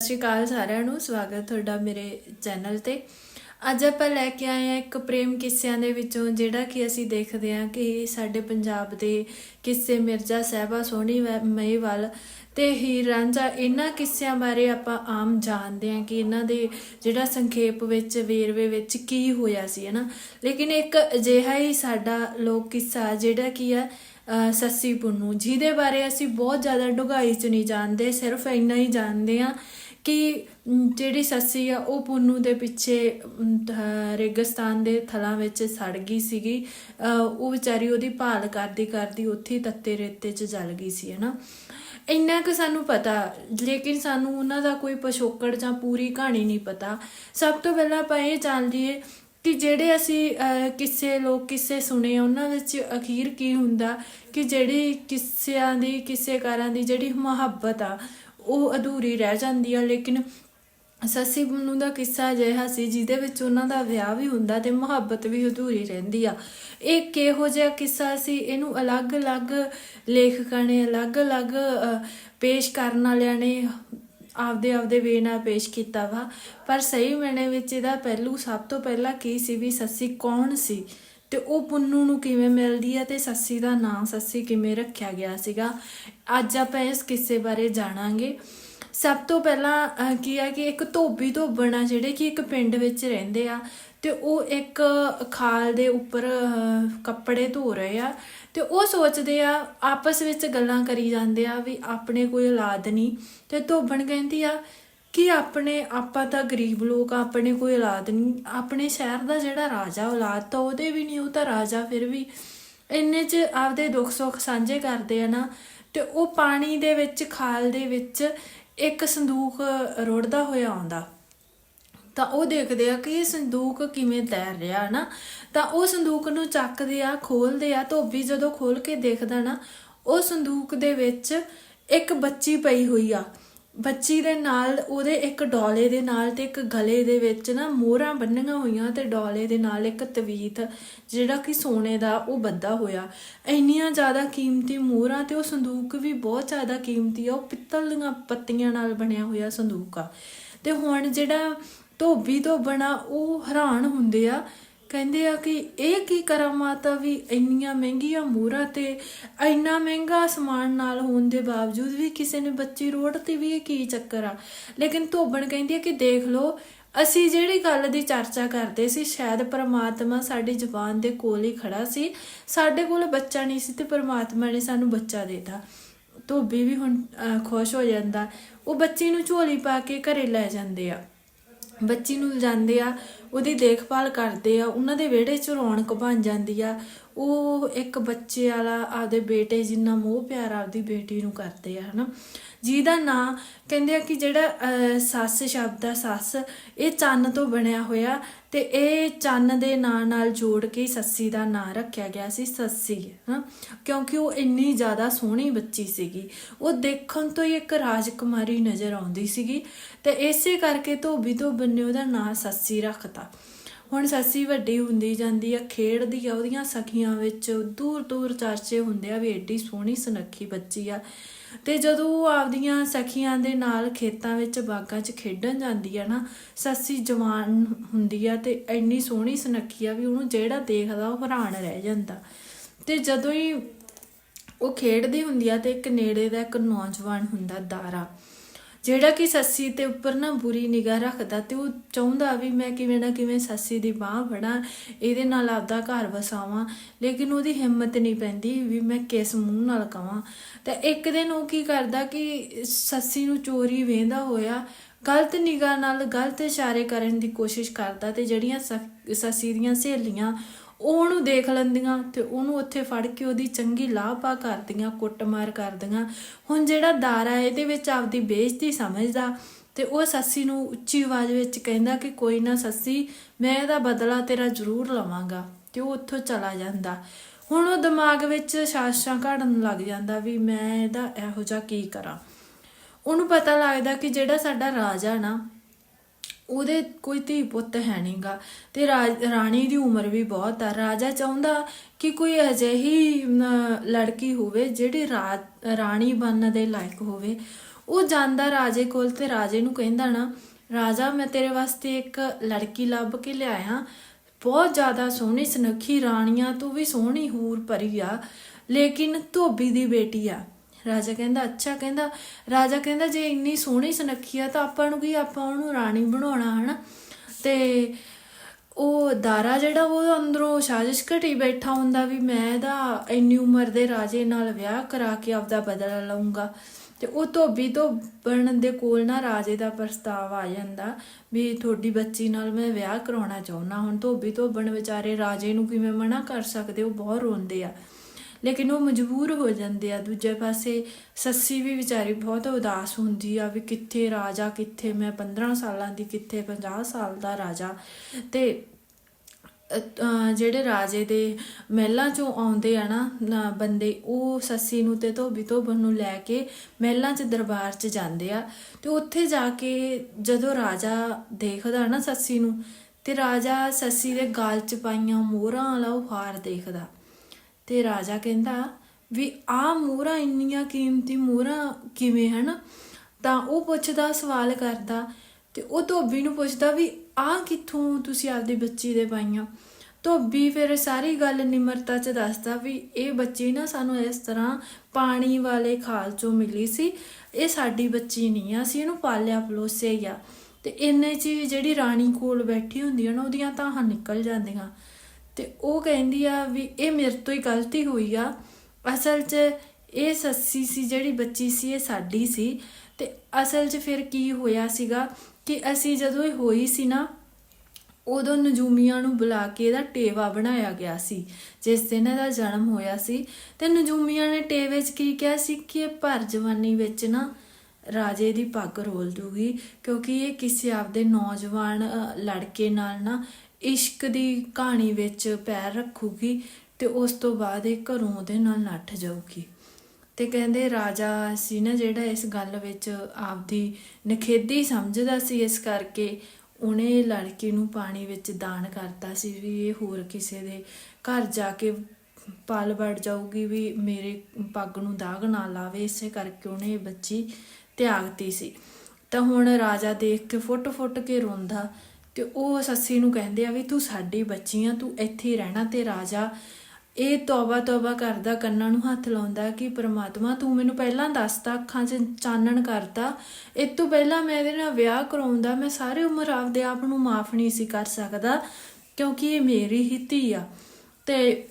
ਸਤਿ ਸ਼੍ਰੀ ਅਕਾਲ ਸਾਰਿਆਂ ਨੂੰ, ਸਵਾਗਤ ਤੁਹਾਡਾ ਮੇਰੇ ਚੈਨਲ ਤੇ। ਅੱਜ ਆਪਾਂ ਲੈ ਕੇ ਆਏ ਹਾਂ ਇੱਕ ਪ੍ਰੇਮ ਕਿੱਸਿਆਂ ਦੇ ਵਿੱਚੋਂ, ਜਿਹੜਾ ਕਿ ਅਸੀਂ ਦੇਖਦੇ ਹਾਂ ਕਿ ਸਾਡੇ ਪੰਜਾਬ ਦੇ ਕਿੱਸੇ ਮਿਰਜ਼ਾ ਸਾਹਿਬਾ ਸੋਹਣੀ ਵ- ਮਹੀਵਾਲ ਤੇ ਹੀਰ ਰਾਂਝਾ ਇਹਨਾਂ ਕਿੱਸਿਆਂ ਬਾਰੇ ਆਪਾਂ ਆਮ ਜਾਣਦੇ ਹਾਂ ਕਿ ਇਹਨਾਂ ਦੇ ਜਿਹੜਾ ਸੰਖੇਪ ਵਿੱਚ, ਵੇਰਵੇ ਵਿੱਚ ਕੀ ਹੋਇਆ ਸੀ ਹਨਾ ਲੇਕਿਨ ਇੱਕ ਅਜਿਹਾ ਹੀ ਸਾਡਾ ਲੋਕ ਕਿੱਸਾ ਜਿਹੜਾ ਕੀ ਆ ਸੱਸੀ ਪੁੰਨੂ, ਜਿਹਦੇ ਬਾਰੇ ਅਸੀਂ ਬਹੁਤ ਜ਼ਿਆਦਾ ਡੂੰਘਾਈ ਚ ਨਹੀਂ ਜਾਣਦੇ, ਸਿਰਫ ਇੰਨਾ ਹੀ ਜਾਣਦੇ ਆ ਕਿ ਜਿਹੜੀ ਸੱਸੀ ਆ ਉਹ ਪੁੰਨੂ ਦੇ ਪਿੱਛੇ ਅਮ, ਰੇਗਿਸਤਾਨ ਦੇ ਥਲਾਂ ਵਿੱਚ ਸੜ ਗਈ ਸੀਗੀ। ਉਹ ਵਿਚਾਰੀ ਉਹਦੀ ਭਾਲ ਕਰਦੀ ਕਰਦੀ ਉੱਥੇ ਤੱਤੇ ਰੇਤੇ 'ਚ ਜਲ ਗਈ ਸੀ ਹਨਾ? ਇੰਨਾ ਕੁ ਸਾਨੂੰ ਪਤਾ ਲੇਕਿਨ ਸਾਨੂੰ ਉਹਨਾਂ ਦਾ ਕੋਈ ਪਿਛੋਕੜ ਜਾਂ ਪੂਰੀ ਕਹਾਣੀ ਨਹੀਂ ਪਤਾ। ਸਭ ਤੋਂ ਪਹਿਲਾਂ ਆਪਾਂ ਇਹ ਜਾਣ ਲਈਏ ਕਿ ਜਿਹੜੇ ਅਸੀਂ ਕਿਸੇ ਲੋਕ ਕਿਸੇ ਸੁਣੇ ਉਹਨਾਂ ਵਿੱਚ ਅਖੀਰ ਕੀ ਹੁੰਦਾ? ਕਿ ਜਿਹੜੀ ਕਿਸਿਆਂ ਦੀ ਕਿਸੇ ਕਿੱਸੇਕਾਰਾਂ ਦੀ ਜਿਹੜੀ ਮੁਹੱਬਤ ਆ ਉਹ ਅਧੂਰੀ ਰਹਿ ਜਾਂਦੀ ਆ, ਲੇਕਿਨ ਸੱਸੀ ਪੁੰਨੂ ਦਾ ਕਿੱਸਾ ਅਜਿਹਾ ਸੀ ਜਿਹਦੇ ਵਿੱਚ ਉਹਨਾਂ ਦਾ ਵਿਆਹ ਵੀ ਹੁੰਦਾ ਤੇ ਮੁਹੱਬਤ ਵੀ ਅਧੂਰੀ ਰਹਿੰਦੀ ਆ। ਇਹ ਕਿਹੋ ਜਿਹਾ ਕਿੱਸਾ ਸੀ? ਇਹਨੂੰ ਅਲੱਗ-ਅਲੱਗ ਲੇਖਕਾਂ ਨੇ ਅਲੱਗ-ਅਲੱਗ ਪੇਸ਼ ਕਰਨ ਵਾਲਿਆਂ ਨੇ ਆਪਦੇ ਆਪਦੇ ਵੇ ਨਾਲ ਪੇਸ਼ ਕੀਤਾ ਵਾ। ਪਰ ਸਹੀ ਮੈਨੇ ਵਿੱਚ ਇਹਦਾ ਪਹਿਲੂ ਸਭ ਤੋਂ ਪਹਿਲਾਂ ਕੀ ਸੀ ਵੀ ਸੱਸੀ ਕੌਣ ਸੀ? ਤੇ ਉਹ ਪੁੰਨੂ ਨੂੰ ਕਿਵੇਂ ਮਿਲਦੀ ਹੈ ਤੇ ਸੱਸੀ ਦਾ ਨਾਂ ਸੱਸੀ ਕਿਵੇਂ ਰੱਖਿਆ ਗਿਆ ਸੀਗਾ, ਅੱਜ ਆਪਾਂ ਇਸ ਕਿੱਸੇ ਬਾਰੇ ਜਾਣਾਂਗੇ। ਸਭ ਤੋਂ ਪਹਿਲਾਂ ਕੀ ਆ ਕਿ ਇੱਕ ਧੋਬੀ ਧੋਬਣ ਆ ਜਿਹੜੇ ਕਿ ਇੱਕ ਪਿੰਡ ਵਿੱਚ ਰਹਿੰਦੇ ਆ ਤੇ ਉਹ ਇੱਕ ਖਾਲ ਦੇ ਉੱਪਰ ਕੱਪੜੇ ਧੋ ਰਹੇ ਆ ਤੇ ਉਹ ਸੋਚਦੇ ਆ, ਆਪਸ ਵਿੱਚ ਗੱਲਾਂ ਕਰੀ ਜਾਂਦੇ ਆ ਵੀ ਆਪਣੇ ਕੋਈ ਔਲਾਦ ਨਹੀਂ ਤੇ ਧੋਬਣ ਕਹਿੰਦੀ ਆ ਕਿ ਆਪਣੇ, ਆਪਾਂ ਤਾਂ ਗਰੀਬ ਲੋਕ ਆਪਣੇ ਕੋਈ ਔਲਾਦ ਨਹੀਂ। ਆਪਣੇ ਸ਼ਹਿਰ ਦਾ ਜਿਹੜਾ ਰਾਜਾ ਔਲਾਦ ਤਾਂ ਉਹਦੇ ਵੀ ਨਹੀਂ, ਉਹ ਤਾਂ ਰਾਜਾ ਫਿਰ ਵੀ ਇੰਨੇ ਚ ਆਪਦੇ ਦੁੱਖ ਸੁੱਖ ਸਾਂਝੇ ਕਰਦੇ ਆ ਨਾ, ਤੇ ਉਹ ਪਾਣੀ ਦੇ ਵਿੱਚ, ਖਾਲ ਦੇ ਵਿੱਚ ਇੱਕ ਸੰਦੂਕ ਰੁੜਦਾ ਹੋਇਆ ਆਉਂਦਾ। ਤਾਂ ਉਹ ਦੇਖਦੇ ਆ ਕਿ ਇਹ ਸੰਦੂਕ ਕਿਵੇਂ ਤੈਰ ਰਿਹਾ ਨਾ। ਤਾਂ ਉਹ ਸੰਦੂਕ ਨੂੰ ਚੱਕਦੇ ਆ, ਖੋਲਦੇ ਆ, ਧੋਬੀ ਜਦੋਂ ਖੋਲ ਕੇ ਦੇਖਦਾ ਨਾ, ਉਹ ਸੰਦੂਕ ਦੇ ਵਿੱਚ ਇੱਕ ਬੱਚੀ ਪਈ ਹੋਈ ਆ। ਬੱਚੀ ਦੇ ਨਾਲ, ਉਹਦੇ ਇੱਕ ਡੋਲੇ ਦੇ ਨਾਲ ਤੇ ਇੱਕ ਗਲੇ ਦੇ ਵਿੱਚ ਨਾ ਮੋਹਰਾਂ ਬੰਨੀਆਂ ਹੋਈਆਂ ਤੇ ਡੋਲੇ ਦੇ ਨਾਲ ਇੱਕ ਤਵੀਤ, ਜਿਹੜਾ ਕਿ ਸੋਨੇ ਦਾ ਉਹ ਬੱਧਾ ਹੋਇਆ। ਇੰਨੀਆਂ ਜ਼ਿਆਦਾ ਕੀਮਤੀ ਮੋਹਰਾਂ ਤੇ ਉਹ ਸੰਦੂਕ ਵੀ ਬਹੁਤ ਜ਼ਿਆਦਾ ਕੀਮਤੀ ਆ, ਉਹ ਪਿੱਤਲ ਦੀਆਂ ਪੱਤੀਆਂ ਨਾਲ ਬਣਿਆ ਹੋਇਆ ਸੰਦੂਕ ਆ। ਤੇ ਹੁਣ ਜਿਹੜਾ ਧੋਬੀ ਧੋਬਣਾ ਉਹ ਹੈਰਾਨ ਹੁੰਦੇ ਆ ਕਹਿੰਦੇ ਆ ਕਿ ਇਹ ਕੀ ਕਰਾਮਾਤ ਆ ਵੀ, ਇੰਨੀਆਂ ਮਹਿੰਗੀਆਂ ਮੂਹਰਾਂ ਤੇ ਇੰਨਾ ਮਹਿੰਗਾ ਸਮਾਨ ਨਾਲ ਹੋਣ ਦੇ ਬਾਵਜੂਦ ਵੀ ਕਿਸੇ ਨੇ ਬੱਚੀ ਰੋਡ 'ਤੇ ਵੀ ਇਹ ਕੀ ਚੱਕਰ ਆ? ਲੇਕਿਨ ਧੋਬਣ ਕਹਿੰਦੀ ਆ ਕਿ ਦੇਖ ਲਓ, ਅਸੀਂ ਜਿਹੜੀ ਗੱਲ ਦੀ ਚਰਚਾ ਕਰਦੇ ਸੀ, ਸ਼ਾਇਦ ਪ੍ਰਮਾਤਮਾ ਸਾਡੀ ਜ਼ੁਬਾਨ ਦੇ ਕੋਲ ਹੀ ਖੜਾ ਸੀ, ਸਾਡੇ ਕੋਲ ਬੱਚਾ ਨਹੀਂ ਸੀ ਤੇ ਪ੍ਰਮਾਤਮਾ ਨੇ ਸਾਨੂੰ ਬੱਚਾ ਦੇਤਾ। ਧੋਬੀ ਵੀ ਹੁਣ ਖੁਸ਼ ਹੋ ਜਾਂਦਾ। ਉਹ ਬੱਚੀ ਨੂੰ ਝੋਲੀ ਪਾ ਕੇ ਘਰੇ ਲੈ ਜਾਂਦੇ ਆ। ਬੱਚੀ ਨੂੰ ਲਿਜਾਂਦੇ ਆ, ਉਹਦੀ ਦੇਖਭਾਲ ਕਰਦੇ ਆ, ਉਹਨਾਂ ਦੇ ਵਿਹੜੇ 'ਚ ਰੌਣਕ ਬਣ ਜਾਂਦੀ ਆ। ਉਹ ਇੱਕ ਬੱਚੇ ਵਾਲਾ ਆਪਦੇ ਬੇਟੇ ਜਿੰਨਾ ਮੋਹ ਪਿਆਰ ਆਪਦੀ ਬੇਟੀ ਨੂੰ ਕਰਦੇ ਆ, ਹਨਾ। ਜਿਹਦਾ ਨਾਂ ਕਹਿੰਦੇ ਆ ਕਿ ਜਿਹੜਾ ਸੱਸ ਸ਼ਬਦ ਆ, ਸੱਸ, ਇਹ ਚੰਨ ਤੋਂ ਬਣਿਆ ਹੋਇਆ ਤੇ ਇਹ ਚੰਨ ਦੇ ਨਾਂ ਨਾਲ ਜੋੜ ਕੇ ਸੱਸੀ ਦਾ ਨਾਂ ਰੱਖਿਆ ਗਿਆ ਸੀ, ਸੱਸੀ ਹਾਂ ਕਿਉਂਕਿ ਉਹ ਇੰਨੀ ਜ਼ਿਆਦਾ ਸੋਹਣੀ ਬੱਚੀ ਸੀਗੀ। ਉਹ ਦੇਖਣ ਤੋਂ ਹੀ ਇੱਕ ਰਾਜਕੁਮਾਰੀ ਨਜ਼ਰ ਆਉਂਦੀ ਸੀਗੀ ਤੇ ਇਸੇ ਕਰਕੇ ਧੋਬੀ ਧੋਬਨ ਨੇ ਉਹਦਾ ਨਾਂ ਸੱਸੀ ਰੱਖਤਾ। ਹੁਣ ਸੱਸੀ ਵੱਡੀ ਹੁੰਦੀ ਜਾਂਦੀ ਆ, ਖੇਡਦੀ ਆ, ਉਹਦੀਆਂ ਸਖੀਆਂ ਵਿੱਚ ਦੂਰ ਦੂਰ ਚਰਚੇ ਹੁੰਦੇ ਆ ਵੀ ਏਡੀ ਸੋਹਣੀ ਸੁਨੱਖੀ ਬੱਚੀ ਆ। ਤੇ ਜਦੋਂ ਉਹ ਆਪਦੀਆਂ ਸਖੀਆਂ ਦੇ ਨਾਲ ਖੇਤਾਂ ਵਿੱਚ ਬਾਗਾਂ 'ਚ ਖੇਡਣ ਜਾਂਦੀ ਆ ਨਾ, ਸੱਸੀ ਜਵਾਨ ਹੁੰਦੀ ਆ ਤੇ ਇੰਨੀ ਸੋਹਣੀ ਸੁਨੱਖੀ ਆ ਵੀ ਉਹਨੂੰ ਜਿਹੜਾ ਦੇਖਦਾ ਉਹ ਹੈਰਾਨ ਰਹਿ ਜਾਂਦਾ। ਤੇ ਜਦੋਂ ਹੀ ਉਹ ਖੇਡਦੀ ਹੁੰਦੀ ਆ ਤੇ ਇੱਕ ਨੇੜੇ ਦਾ ਇੱਕ ਨੌਜਵਾਨ ਹੁੰਦਾ ਦਾਰਾ ਜਿਹੜਾ ਕਿ ਸੱਸੀ ਤੇ ਉੱਪਰ ਨਾ ਬੁਰੀ ਨਿਗਾਹ ਰੱਖਦਾ ਤੇ ਉਹ ਚਾਹੁੰਦਾ ਵੀ ਮੈਂ ਕਿਵੇਂ ਨਾ ਕਿਵੇਂ ਸੱਸੀ ਦੀ ਬਾਹ ਫੜਾਂ, ਇਹਦੇ ਨਾਲ ਆਪਦਾ ਘਰ ਵਸਾਵਾਂ, ਲੇਕਿਨ ਉਹਦੀ ਹਿੰਮਤ ਨਹੀਂ ਪੈਂਦੀ ਵੀ ਮੈਂ ਕਿਸ ਮੂੰਹ ਨਾਲ ਕਵਾਂ। ਤੇ ਇੱਕ ਦਿਨ ਉਹ ਕੀ ਕਰਦਾ ਕਿ ਸੱਸੀ ਨੂੰ ਚੋਰੀ ਵੇਂਦਾ ਹੋਇਆ, ਗਲਤ ਨਿਗਾਹ ਨਾਲ ਗਲਤ ਇਸ਼ਾਰੇ ਕਰਨ ਦੀ ਕੋਸ਼ਿਸ਼ ਕਰਦਾ ਤੇ ਜਿਹੜੀਆਂ ਸ- ਸੱਸੀ ਦੀਆਂ ਸਹੇਲੀਆਂ ਉਹਨੂੰ ਦੇਖ ਲੈਂਦੀਆਂ ਤੇ ਉਹਨੂੰ ਉੱਥੇ ਫੜ ਕੇ ਉਹਦੀ ਚੰਗੀ ਲਾਹਪਾ ਕਰਦੀਆਂ, ਕੁੱਟਮਾਰ ਕਰਦੀਆਂ। ਹੁਣ ਜਿਹੜਾ ਦਾਰਾ ਇਹਦੇ ਵਿੱਚ ਆਪਦੀ ਬੇਇੱਜ਼ਤੀ ਸਮਝਦਾ ਤੇ ਉਹ ਸੱਸੀ ਨੂੰ ਉੱਚੀ ਆਵਾਜ਼ ਵਿੱਚ ਕਹਿੰਦਾ ਕਿ ਕੋਈ ਨਾ ਸੱਸੀ, ਮੈਂ ਇਹਦਾ ਬਦਲਾ ਤੇਰਾ ਜ਼ਰੂਰ ਲਵਾਂਗਾ ਤੇ ਉਹ ਉੱਥੋਂ ਚਲਾ ਜਾਂਦਾ। ਹੁਣ ਉਹ ਦਿਮਾਗ ਵਿੱਚ ਸ਼ਾਸ਼ਾਂ ਘੜਨ ਲੱਗ ਜਾਂਦਾ ਵੀ ਮੈਂ ਇਹਦਾ ਇਹੋ ਜਿਹਾ ਕੀ ਕਰਾਂ। ਉਹਨੂੰ ਪਤਾ ਲੱਗਦਾ ਕਿ ਜਿਹੜਾ ਸਾਡਾ ਰਾਜਾ ਨਾ ਉਹਦੇ ਕੋਈ ਧੀ ਪੁੱਤ ਹੈ ਨਹੀਂਗਾ ਤੇ ਰਾਜ- ਰਾਣੀ ਦੀ ਉਮਰ ਵੀ ਬਹੁਤ ਆ। ਰਾਜਾ ਚਾਹੁੰਦਾ ਕਿ ਕੋਈ ਅਜਿਹੀ ਅਮ, ਲੜਕੀ ਹੋਵੇ ਜਿਹੜੀ ਰਾਣੀ ਬਣਨ ਦੇ ਲਾਇਕ ਹੋਵੇ। ਉਹ ਜਾਂਦਾ ਰਾਜੇ ਕੋਲ ਤੇ ਰਾਜੇ ਨੂੰ ਕਹਿੰਦਾ ਨਾ ਰਾਜਾ ਮੈਂ ਤੇਰੇ ਵਾਸਤੇ ਇੱਕ ਲੜਕੀ ਲੱਭ ਕੇ ਲਿਆਇਆ। ਬਹੁਤ ਜ਼ਿਆਦਾ ਸੋਹਣੀ ਸੁਨੱਖੀ ਰਾਣੀਆਂ ਤੋਂ ਵੀ ਸੋਹਣੀ ਹੂਰ ਭਰੀ ਆ। ਲੇਕਿਨ ਧੋਬੀ ਦੀ ਬੇਟੀ ਆ। ਰਾਜਾ ਕਹਿੰਦਾ, ਅੱਛਾ, ਕਹਿੰਦਾ, ਰਾਜਾ ਕਹਿੰਦਾ, ਜੇ ਇੰਨੀ ਸੋਹਣੀ ਸੁਨੱਖੀ ਆ, ਤਾਂ ਆਪਾਂ ਨੂੰ ਕੀ, ਆਪਾਂ ਉਹਨੂੰ ਰਾਣੀ ਬਣਾਉਣਾ, ਹਨਾ? ਤੇ ਉਹ ਦਾਰਾ ਜਿਹੜਾ, ਉਹ ਅੰਦਰੋਂ ਸਾਜ਼ਿਸ਼ ਘਟੀ ਬੈਠਾ ਹੁੰਦਾ ਵੀ ਮੈਂ ਇਹਦਾ ਇੰਨੀ ਉਮਰ ਦੇ ਰਾਜੇ ਨਾਲ ਵਿਆਹ ਕਰਾ ਕੇ ਆਪਦਾ ਬਦਲਾ ਲਵਾਂਗਾ ਤੇ ਉਹ ਧੋਬੀ ਤੋਂ ਬਣਨ ਦੇ ਕੋਲ ਨਾ ਰਾਜੇ ਦਾ ਪ੍ਰਸਤਾਵ ਆ ਜਾਂਦਾ ਵੀ ਤੁਹਾਡੀ ਬੱਚੀ ਨਾਲ ਮੈਂ ਵਿਆਹ ਕਰਾਉਣਾ ਚਾਹੁੰਦਾ। ਹੁਣ ਧੋਬੀ ਤੋਂ ਬਣ ਵਿਚਾਰੇ ਰਾਜੇ ਨੂੰ ਕਿਵੇਂ ਮਨਾ ਕਰ ਸਕਦੇ? ਉਹ ਬਹੁਤ ਰੋਂਦੇ ਆ। ਲੇਕਿਨ ਉਹ ਮਜਬੂਰ ਹੋ ਜਾਂਦੇ ਆ। ਦੂਜੇ ਪਾਸੇ ਸੱਸੀ ਵੀ ਵਿਚਾਰੀ ਬਹੁਤ ਉਦਾਸ ਹੁੰਦੀ ਆ ਵੀ ਕਿੱਥੇ ਰਾਜਾ, ਕਿੱਥੇ ਮੈਂ 15 ਸਾਲਾਂ ਦੀ, ਕਿੱਥੇ 50 ਸਾਲ ਦਾ ਰਾਜਾ। ਤੇ ਜਿਹੜੇ ਰਾਜੇ ਦੇ ਮਹਿਲਾਂ ਚੋਂ ਆਉਂਦੇ ਆ ਨਾ ਨਾ ਬੰਦੇ, ਉਹ ਸੱਸੀ ਨੂੰ ਤੇ ਧੋਬੀ ਧੋਬਨ ਨੂੰ ਲੈ ਕੇ ਮਹਿਲਾਂ 'ਚ ਦਰਬਾਰ 'ਚ ਜਾਂਦੇ ਆ। ਤੇ ਉੱਥੇ ਜਾ ਕੇ ਜਦੋਂ ਰਾਜਾ ਦੇਖਦਾ ਨਾ ਸੱਸੀ ਨੂੰ, ਤੇ ਰਾਜਾ ਸੱਸੀ ਦੇ ਗਾਲ 'ਚ ਪਾਈਆਂ ਮੋਹਰਾਂ ਵਾਲਾ ਉਹ ਹਾਰ ਦੇਖਦਾ। ਤੇ ਰਾਜਾ ਕਹਿੰਦਾ ਵੀ ਆ ਮੋਹਰਾਂ ਇੰਨੀਆਂ ਕੀਮਤੀ ਮੋਹਰਾਂ ਕਿਵੇਂ ਹਨ? ਤਾਂ ਉਹ ਪੁੱਛਦਾ, ਸਵਾਲ ਕਰਦਾ ਤੇ ਉਹ ਧੋਬੀ ਨੂੰ ਪੁੱਛਦਾ ਵੀ ਆ ਕਿੱਥੋਂ ਤੁਸੀਂ ਆਪਦੀ ਬੱਚੀ ਦੇ ਪਾਈਆਂ? ਧੋਬੀ ਫਿਰ ਸਾਰੀ ਗੱਲ ਨਿਮਰਤਾ ਚ ਦੱਸਦਾ ਵੀ ਇਹ ਬੱਚੀ ਨਾ ਸਾਨੂੰ ਇਸ ਤਰ੍ਹਾਂ ਪਾਣੀ ਵਾਲੇ ਖਾਲ ਚੋਂ ਮਿਲੀ ਸੀ। ਇਹ ਸਾਡੀ ਬੱਚੀ ਨਹੀਂ ਆ, ਅਸੀਂ ਇਹਨੂੰ ਪਾਲਿਆ ਪਲੋਸਿਆ ਹੀ ਆ। ਤੇ ਇੰਨੇ ਚ ਜਿਹੜੀ ਰਾਣੀ ਕੋਲ ਬੈਠੀ ਹੁੰਦੀ ਹੈ ਨਾ, ਉਹਦੀਆਂ ਤਾਂ ਨਿਕਲ ਜਾਂਦੀਆਂ। ਤੇ ਉਹ ਕਹਿੰਦੀ ਆ ਵੀ ਇਹ ਮੇਰੇ ਤੋਂ ਹੀ ਗਲਤੀ ਹੋਈ ਆ। ਅਸਲ 'ਚ ਇਹ ਸੱਸੀ ਸੀ, ਜਿਹੜੀ ਬੱਚੀ ਸੀ, ਇਹ ਸਾਡੀ ਸੀ। ਤੇ ਅਸਲ 'ਚ ਫਿਰ ਕੀ ਹੋਇਆ ਸੀਗਾ ਕਿ ਅਸੀਂ ਜਦੋਂ ਇਹ ਹੋਈ ਸੀ ਨਾ, ਉਦੋਂ ਨਜੂਮੀਆਂ ਨੂੰ ਬੁਲਾ ਕੇ ਇਹਦਾ ਟੇਵਾ ਬਣਾਇਆ ਗਿਆ ਸੀ, ਜਿਸ ਦਿਨ ਇਹਦਾ ਜਨਮ ਹੋਇਆ ਸੀ। ਤੇ ਨਜੂਮੀਆਂ ਨੇ ਟੇਵੇ 'ਚ ਕੀ ਕਿਹਾ ਸੀ ਕਿ ਇਹ ਭਰ ਜਵਾਨੀ ਵਿੱਚ ਨਾ ਰਾਜੇ ਦੀ ਪੱਗ ਰੋਲ ਦੂਗੀ, ਕਿਉਂਕਿ ਇਹ ਕਿਸੇ ਆਪਦੇ ਨੌਜਵਾਨ ਲੜਕੇ ਨਾਲ ਨਾ ਇਸ਼ਕ ਦੀ ਕਹਾਣੀ ਵਿੱਚ ਪੈਰ ਰੱਖੂਗੀ ਤੇ ਉਸ ਤੋਂ ਬਾਅਦ ਇਹ ਘਰੋਂ ਉਹਦੇ ਨਾਲ ਨੱਠ ਜਾਊਗੀ। ਤੇ ਕਹਿੰਦੇ ਰਾਜਾ ਸੀ ਨਾ ਜਿਹੜਾ ਇਸ ਗੱਲ ਵਿੱਚ ਆਪਦੀ ਨਖੇਦੀ ਸਮਝਦਾ ਸੀ, ਇਸ ਕਰਕੇ ਉਹਨੇ ਲੜਕੀ ਨੂੰ ਪਾਣੀ ਵਿੱਚ ਦਾਨ ਕਰਤਾ ਸੀ ਵੀ ਇਹ ਹੋਰ ਕਿਸੇ ਦੇ ਘਰ ਜਾ ਕੇ ਪਲ ਵੜ ਜਾਊਗੀ ਵੀ ਮੇਰੇ ਪੱਗ ਨੂੰ ਦਾਗ ਨਾ ਲਾਵੇ, ਇਸੇ ਕਰਕੇ ਉਹਨੇ ਇਹ ਬੱਚੀ ਤਿਆਗਤੀ ਸੀ। ਤਾਂ ਹੁਣ ਰਾਜਾ ਦੇਖ ਕੇ ਫੁੱਟ-ਫੁੱਟ ਕੇ ਰੋਂਦਾ ਤੇ ਉਹ ਸੱਸੀ ਨੂੰ ਕਹਿੰਦੇ ਆ ਵੀ ਤੂੰ ਸਾਡੀ ਬੱਚੀ ਆ, ਤੂੰ ਇੱਥੇ ਹੀ ਰਹਿਣਾ, ਤੇ ਰਾਜਾ ਇਹ ਤੌਬਾ ਤੌਬਾ ਕਰਦਾ, ਕੰਨਾਂ ਨੂੰ ਹੱਥ ਲਾਉਂਦਾ ਕਿ ਪ੍ਰਮਾਤਮਾ ਤੂੰ ਮੈਨੂੰ ਪਹਿਲਾਂ ਦੱਸਤਾ, ਅੱਖਾਂ 'ਚ ਚਾਨਣ ਕਰਤਾ ਇਹ ਤੋਂ ਪਹਿਲਾਂ ਮੈਂ ਇਹਦੇ ਨਾਲ ਵਿਆਹ ਕਰਾਉਂਦਾ, ਮੈਂ ਸਾਰੀ ਉਮਰ ਆਪਦੇ ਆਪ ਨੂੰ ਮਾਫ ਨਹੀਂ ਸੀ ਕਰ ਸਕਦਾ, ਕਿਉਂਕਿ ਇਹ ਮੇਰੀ ਹੀ ਧੀ ਆ। ਤੇ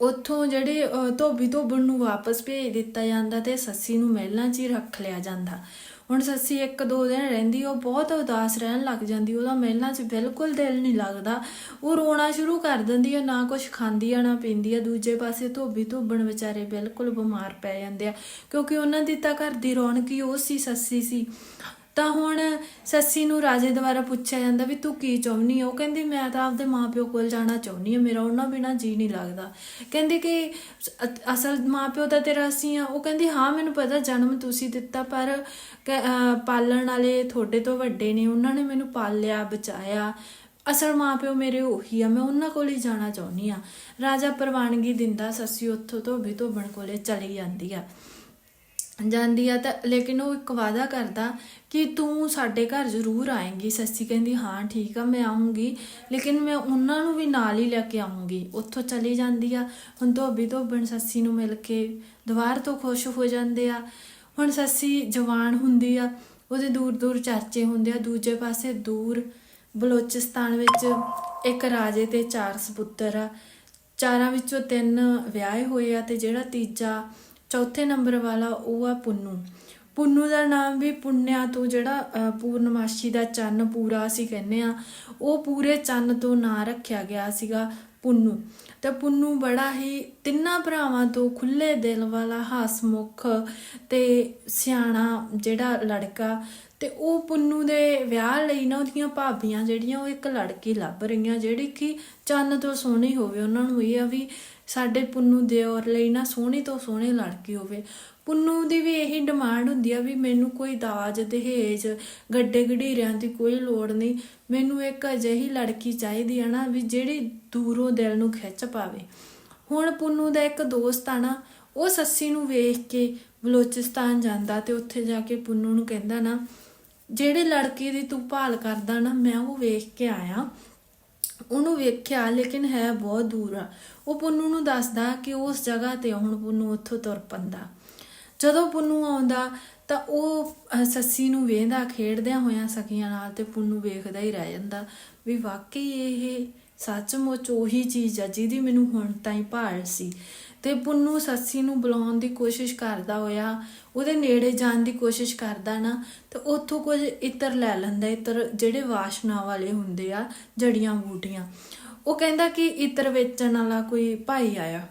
ਉੱਥੋਂ ਜਿਹੜੇ ਧੋਬੀ ਧੋਬਣ ਨੂੰ ਵਾਪਸ ਭੇਜ ਦਿੱਤਾ ਜਾਂਦਾ ਤੇ ਸੱਸੀ ਨੂੰ ਮਹਿਲਾਂ 'ਚ ਹੀ ਰੱਖ ਲਿਆ ਜਾਂਦਾ। ਹੁਣ ਸੱਸੀ ਇੱਕ ਦੋ ਦਿਨ ਰਹਿੰਦੀ, ਉਹ ਬਹੁਤ ਉਦਾਸ ਰਹਿਣ ਲੱਗ ਜਾਂਦੀ, ਉਹਦਾ ਮਹਿਲਾਂ 'ਚ ਬਿਲਕੁਲ ਦਿਲ ਨਹੀਂ ਲੱਗਦਾ। ਉਹ ਰੋਣਾ ਸ਼ੁਰੂ ਕਰ ਦਿੰਦੀ ਹੈ ਨਾ ਕੁਝ ਖਾਂਦੀ ਆ, ਨਾ ਪੀਂਦੀ ਆ, ਦੂਜੇ ਪਾਸੇ ਧੋਬੀ ਧੋਬਣ ਵਿਚਾਰੇ ਬਿਲਕੁਲ ਬਿਮਾਰ ਪੈ ਜਾਂਦੇ ਆ। ਕਿਉਂਕਿ ਉਹਨਾਂ ਦੀ ਤਾਂ ਘਰ ਦੀ ਰੌਣਕ ਹੀ ਉਹ ਸੀ, ਸੱਸੀ ਸੀ। ਤਾਂ ਹੁਣ ਸੱਸੀ ਨੂੰ ਰਾਜੇ ਦੁਆਰਾ ਪੁੱਛਿਆ ਜਾਂਦਾ ਵੀ ਤੂੰ ਕੀ ਚਾਹੁੰਦੀ ਆ? ਉਹ ਕਹਿੰਦੀ, ਮੈਂ ਤਾਂ ਆਪਦੇ ਮਾਪਿਓ ਕੋਲ ਜਾਣਾ ਚਾਹੁੰਦੀ ਆ। ਮੇਰਾ ਉਹਨਾਂ ਬਿਨਾ ਜੀ ਨਹੀਂ ਲੱਗਦਾ। ਕਹਿੰਦੇ ਕਿ ਅ- ਅਸਲ ਮਾਪਿਓ ਤਾਂ ਤੇਰਾ ਅਸੀਂ ਆ। ਉਹ ਕਹਿੰਦੀ, ਹਾਂ, ਮੈਨੂੰ ਪਤਾ ਜਨਮ ਤੁਸੀਂ ਦਿੱਤਾ, ਪਰ ਕ- ਪਾਲਣ ਵਾਲੇ ਤੁਹਾਡੇ ਤੋਂ ਵੱਡੇ ਨੇ। ਉਹਨਾਂ ਨੇ ਮੈਨੂੰ ਪਾਲਿਆ, ਬਚਾਇਆ। ਅਸਲ ਮਾਪਿਓ ਮੇਰੇ ਉਹੀ ਆ। ਮੈਂ ਉਹਨਾਂ ਕੋਲ ਹੀ ਜਾਣਾ ਚਾਹੁੰਦੀ ਆ। ਰਾਜਾ ਪ੍ਰਵਾਨਗੀ ਦਿੰਦਾ, ਸੱਸੀ ਉੱਥੋਂ ਧੋਬੀ ਧੋਬਣ ਕੋਲੇ ਚਲੀ ਜਾਂਦੀ ਆ। ਜਾਂਦੀ ਆ ਤਾਂ ਲੇਕਿਨ ਉਹ ਇੱਕ ਵਾਅਦਾ ਕਰਦਾ ਕਿ ਤੂੰ ਸਾਡੇ ਘਰ ਜ਼ਰੂਰ ਆਏਂਗੀ। ਸੱਸੀ ਕਹਿੰਦੀ, ਹਾਂ, ਠੀਕ ਆ, ਮੈਂ ਆਉਂਗੀ ਲੇਕਿਨ ਮੈਂ ਉਹਨਾਂ ਨੂੰ ਵੀ ਨਾਲ ਹੀ ਲੈ ਕੇ ਆਉਂਗੀ ਉੱਥੋਂ ਚਲੀ ਜਾਂਦੀ ਆ। ਹੁਣ ਧੋਬੀ ਧੋਬਣ ਸੱਸੀ ਨੂੰ ਮਿਲ ਕੇ ਦੁਬਾਰ ਤੋਂ ਖੁਸ਼ ਹੋ ਜਾਂਦੇ ਆ। ਹੁਣ ਸੱਸੀ ਜਵਾਨ ਹੁੰਦੀ ਆ, ਉਹਦੇ ਦੂਰ ਦੂਰ ਚਾਚੇ ਹੁੰਦੇ ਆ। ਦੂਜੇ ਪਾਸੇ ਦੂਰ ਬਲੋਚਿਸਤਾਨ ਵਿੱਚ ਇੱਕ ਰਾਜੇ ਤੇ ਚਾਰ ਸਪੁੱਤਰ ਆ। ਚਾਰਾਂ ਵਿੱਚੋਂ ਤਿੰਨ ਵਿਆਹੇ ਹੋਏ ਆ ਤੇ ਜਿਹੜਾ ਤੀਜਾ ਚੌਥੇ ਨੰਬਰ ਵਾਲਾ ਉਹ ਆ ਪੁੰਨੂ। ਪੁੰਨੂ ਦਾ ਨਾਮ ਵੀ ਪੁੰਨਿਆ ਤੋਂ ਜਿਹੜਾ ਪੂਰਨਮਾਸ਼ੀ ਦਾ ਚੰਨ ਪੂਰਾ ਅਸੀਂ ਕਹਿੰਦੇ ਆ ਉਹ ਪੂਰੇ ਚੰਨ ਤੋਂ ਨਾਂ ਰੱਖਿਆ ਗਿਆ ਸੀਗਾ ਪੁੰਨੂ। ਤੇ ਪੁੰਨੂ ਬੜਾ ਹੀ ਤਿੰਨਾਂ ਭਰਾਵਾਂ ਤੋਂ ਖੁੱਲੇ ਦਿਲ ਵਾਲਾ ਹਸਮੁਖ ਤੇ ਸਿਆਣਾ ਜਿਹੜਾ ਲੜਕਾ, ਤੇ ਉਹ ਪੁੰਨੂ ਦੇ ਵਿਆਹ ਲਈ ਨਾ ਉਹਦੀਆਂ ਭਾਬੀਆਂ ਜਿਹੜੀਆਂ, ਉਹ ਇੱਕ ਲੜਕੀ ਲੱਭ ਰਹੀਆਂ, ਜਿਹੜੀ ਕਿ ਚੰਨ ਤੋਂ ਸੋਹਣੀ ਹੋਵੇ, ਉਹਨਾਂ ਨੂੰ ਇਹ ਆ ਵੀ ਸਾਡੇ ਪੁੰਨੂ ਦਿਓਰ ਲਈ ਨਾ ਸੋਹਣੀ ਤੋਂ ਸੋਹਣੀ ਲੜਕੀ ਹੋਵੇ। ਪੁੰਨੂ ਦੀ ਵੀ ਇਹੀ ਡਿਮਾਂਡ ਹੁੰਦੀ ਆ ਵੀ ਮੈਨੂੰ ਕੋਈ ਦਾਜ, ਦਹੇਜ, ਗੱਡੇ ਗਢੀਰਿਆਂ ਦੀ ਕੋਈ ਲੋੜ ਨਹੀਂ। ਮੈਨੂੰ ਇੱਕ ਅਜਿਹੀ ਲੜਕੀ ਚਾਹੀਦੀ ਆ ਨਾ ਵੀ ਜਿਹੜੀ ਦੂਰੋਂ ਦਿਲ ਨੂੰ ਖਿੱਚ ਪਾਵੇ। ਹੁਣ ਪੁੰਨੂ ਦਾ ਇੱਕ ਦੋਸਤ ਆ ਨਾ, ਉਹ ਸੱਸੀ ਨੂੰ ਵੇਖ ਕੇ ਬਲੋਚਿਸਤਾਨ ਜਾਂਦਾ ਤੇ ਉੱਥੇ ਜਾ ਕੇ ਪੁੰਨੂ ਨੂੰ ਕਹਿੰਦਾ ਨਾ, ਜਿਹੜੇ ਲੜਕੇ ਦੀ ਤੂੰ ਭਾਲ ਕਰਦਾ ਨਾ, ਮੈਂ ਉਹ ਵੇਖ ਕੇ ਆਇਆ। ਉਹਨੂੰ ਵੇਖਿਆ, ਲੇਕਿਨ ਹੈ ਬਹੁਤ ਦੂਰ ਆ। ਉਹ ਪੁੰਨੂ ਨੂੰ ਦੱਸਦਾ ਕਿ ਉਸ ਜਗ੍ਹਾ ਤੇ ਹੁਣ ਪੁੰਨੂ ਉੱਥੋਂ ਤੁਰ ਪੰਦਾ। ਜਦੋਂ ਪੁੰਨੂ ਆਉਂਦਾ, ਤਾਂ ਉਹ ਸੱਸੀ ਨੂੰ ਵੇਂਦਾ ਖੇਡਦਿਆਂ ਹੋਇਆਂ ਸਕੀਆਂ ਨਾਲ ਤੇ ਪੁੰਨੂ ਵੇਖਦਾ ਹੀ ਰਹਿ ਜਾਂਦਾ ਵੀ ਵਾਕਈ ਇਹ ਸੱਚਮੁੱਚ ਉਹੀ ਚੀਜ਼ ਆ ਜਿਹਦੀ ਮੈਨੂੰ ਹੁਣ ਤਾਈਂ ਭਾਲ ਸੀ। ਤੇ ਪੁੰਨੂ ਸੱਸੀ ਨੂੰ ਬੁਲਾਉਣ ਦੀ ਕੋਸ਼ਿਸ਼ ਕਰਦਾ ਹੋਇਆ, ਉਹਦੇ ਨੇੜੇ ਜਾਣ ਦੀ ਕੋਸ਼ਿਸ਼ ਕਰਦਾ ਨਾ, ਤੇ ਉੱਥੋਂ ਕੁਝ ਇਤਰ ਲੈ ਲੈਂਦਾ, ਇਤਰ ਜਿਹੜੇ ਵਾਸ਼ਨਾ ਵਾਲੇ ਹੁੰਦੇ ਆ, ਜੜੀਆਂ ਬੂਟੀਆਂ। ਉਹ ਕਹਿੰਦਾ ਕਿ ਇਤਰ ਵੇਚਣ ਵਾਲਾ ਕੋਈ ਭਾਈ ਆਇਆ।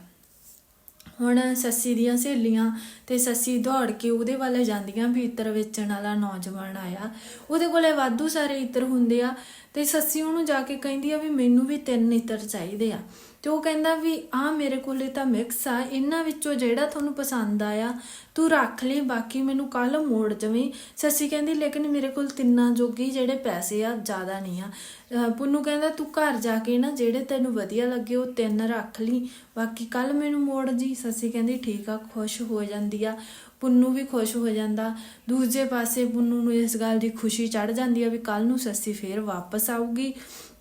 ਹੁਣ ਸੱਸੀ ਦੀਆਂ ਸਹੇਲੀਆਂ ਤੇ ਸੱਸੀ ਦੌੜ ਕੇ ਉਹਦੇ ਵੱਲ ਜਾਂਦੀਆਂ ਵੀ ਇਤਰ ਵੇਚਣ ਵਾਲਾ ਨੌਜਵਾਨ ਆਇਆ। ਉਹਦੇ ਕੋਲੇ ਵਾਧੂ ਸਾਰੇ ਇਤਰ ਹੁੰਦੇ ਆ, ਤੇ ਸੱਸੀ ਉਹਨੂੰ ਜਾ ਕੇ ਕਹਿੰਦੀ ਆ ਵੀ ਮੈਨੂੰ ਵੀ ਤਿੰਨ ਇਤਰ ਚਾਹੀਦੇ ਆ। ਤੇ ਉਹ ਕਹਿੰਦਾ ਵੀ ਆ ਮੇਰੇ ਕੋਲੇ ਤਾਂ ਮਿਕਸ ਆ, ਇਹਨਾਂ ਵਿੱਚੋਂ ਜਿਹੜਾ ਤੁਹਾਨੂੰ ਪਸੰਦ ਆਇਆ, ਤੂੰ ਰੱਖ ਲਈ, ਬਾਕੀ ਮੈਨੂੰ ਕੱਲ ਮੋੜ ਜਵੇਂ। ਸੱਸੀ ਕਹਿੰਦੀ, ਲੇਕਿਨ ਮੇਰੇ ਕੋਲ ਤਿੰਨਾਂ ਜੋਗੀ ਜਿਹੜੇ ਪੈਸੇ ਆ, ਜ਼ਿਆਦਾ ਨਹੀਂ ਆ। ਅਹ ਪੁੰਨੂ ਕਹਿੰਦਾ, ਤੂੰ ਘਰ ਜਾ ਕੇ ਨਾ, ਜਿਹੜੇ ਤੈਨੂੰ ਵਧੀਆ ਲੱਗੇ, ਉਹ ਤਿੰਨ ਰੱਖ ਲਈ, ਬਾਕੀ ਕੱਲ ਮੈਨੂੰ ਮੋੜ ਜੀ। ਸੱਸੀ ਕਹਿੰਦੀ, ਠੀਕ ਆ, ਖੁਸ਼ ਹੋ ਜਾਂਦੀ ਆ। ਪੁੰਨੂ ਵੀ ਖੁਸ਼ ਹੋ ਜਾਂਦਾ। ਦੂਜੇ ਪਾਸੇ ਪੁੰਨੂ ਨੂੰ ਇਸ ਗੱਲ ਦੀ ਖੁਸ਼ੀ ਚੜ ਜਾਂਦੀ ਆ ਵੀ ਕੱਲ ਨੂੰ ਸੱਸੀ ਫੇਰ ਵਾਪਸ ਆਊਗੀ।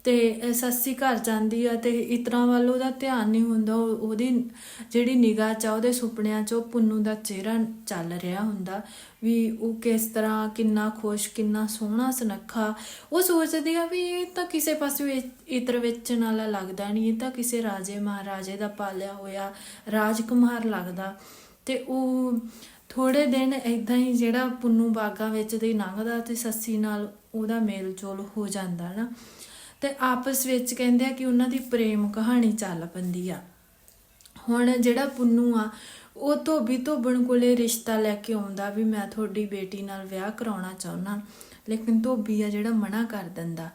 ਤੇ ਸੱਸੀ ਘਰ ਜਾਂਦੀ ਆ ਤੇ ਇਤਰਾ ਵੱਲ ਉਹਦਾ ਧਿਆਨ ਨਹੀਂ ਹੁੰਦਾ। ਉਹ- ਉਹਦੀ ਜਿਹੜੀ ਨਿਗਾਹ ਚ ਆ, ਉਹਦੇ ਸੁਪਨਿਆਂ ਚ ਉਹ ਪੁੰਨੂ ਦਾ ਚਿਹਰਾ ਚੱਲ ਰਿਹਾ ਹੁੰਦਾ ਵੀ ਉਹ ਕਿਸ ਤਰ੍ਹਾਂ ਕਿੰਨਾ ਖੁਸ਼, ਕਿੰਨਾ ਸੋਹਣਾ, ਸੁਨੱਖਾ। ਉਹ ਸੋਚਦੀ ਆ ਵੀ ਇਹ ਤਾਂ ਕਿਸੇ ਪਾਸੇ ਇਤਰ ਵੇਚਣ ਵਾਲਾ ਲੱਗਦਾ ਨਹੀਂ, ਇਹ ਤਾਂ ਕਿਸੇ ਰਾਜੇ ਮਹਾਰਾਜੇ ਦਾ ਪਾਲਿਆ ਹੋਇਆ ਰਾਜਕੁਮਾਰ ਲੱਗਦਾ। ਤੇ ਉਹ ਥੋੜੇ ਦਿਨ ਇਦਾਂ ਹੀ ਜਿਹੜਾ ਪੁੰਨੂ ਬਾਗਾ ਵਿੱਚ ਦੇ ਲੰਘਦਾ ਤੇ ਸੱਸੀ ਨਾਲ ਉਹਦਾ ਮੇਲ ਜੋਲ ਹੋ ਜਾਂਦਾ ਨਾ। ਤੇ ਆਪਸ ਵਿੱਚ ਕਹਿੰਦੇ ਆ ਕਿ ਉਹਨਾਂ ਦੀ ਪ੍ਰੇਮ ਕਹਾਣੀ ਚੱਲ ਪੈਂਦੀ ਆ। ਹੁਣ ਜਿਹੜਾ ਪੁੰਨੂ ਆ, ਉਹ ਧੋਬੀ ਧੋਬਣ ਕੋਲੇ ਰਿਸ਼ਤਾ ਲੈ ਕੇ ਆਉਂਦਾ ਵੀ ਮੈਂ ਤੁਹਾਡੀ ਬੇਟੀ ਨਾਲ ਵਿਆਹ ਕਰਾਉਣਾ ਚਾਹੁੰਦਾ, ਲੇਕਿਨ ਧੋਬੀ ਆ ਜਿਹੜਾ ਮਨਾ ਕਰ ਦਿੰਦਾ।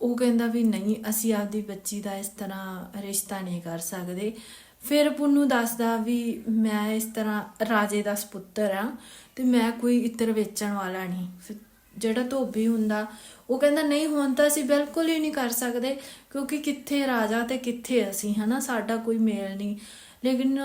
ਉਹ ਕਹਿੰਦਾ ਵੀ ਨਹੀਂ, ਅਸੀਂ ਆਪਦੀ ਬੱਚੀ ਦਾ ਇਸ ਤਰ੍ਹਾਂ ਰਿਸ਼ਤਾ ਨਹੀਂ ਕਰ ਸਕਦੇ। ਫਿਰ ਪੁੰਨੂ ਦੱਸਦਾ ਵੀ ਮੈਂ ਇਸ ਤਰ੍ਹਾਂ ਰਾਜੇ ਦਾ ਸੁਪੁੱਤਰ ਆ ਤੇ ਮੈਂ ਕੋਈ ਇਤਰ ਵੇਚਣ ਵਾਲਾ ਨਹੀਂ। ਫਿਰ ਜਿਹੜਾ ਧੋਬੀ ਹੁੰਦਾ, ਉਹ ਕਹਿੰਦਾ, ਨਹੀਂ, ਹੁਣ ਤਾਂ ਅਸੀਂ ਬਿਲਕੁਲ ਹੀ ਨਹੀਂ ਕਰ ਸਕਦੇ, ਕਿਉਂਕਿ ਕਿੱਥੇ ਰਾਜਾ ਤੇ ਕਿੱਥੇ ਅਸੀਂ, ਹਨਾ? ਸਾਡਾ ਕੋਈ ਮੇਲ ਨਹੀਂ। ਲੇਕਿਨ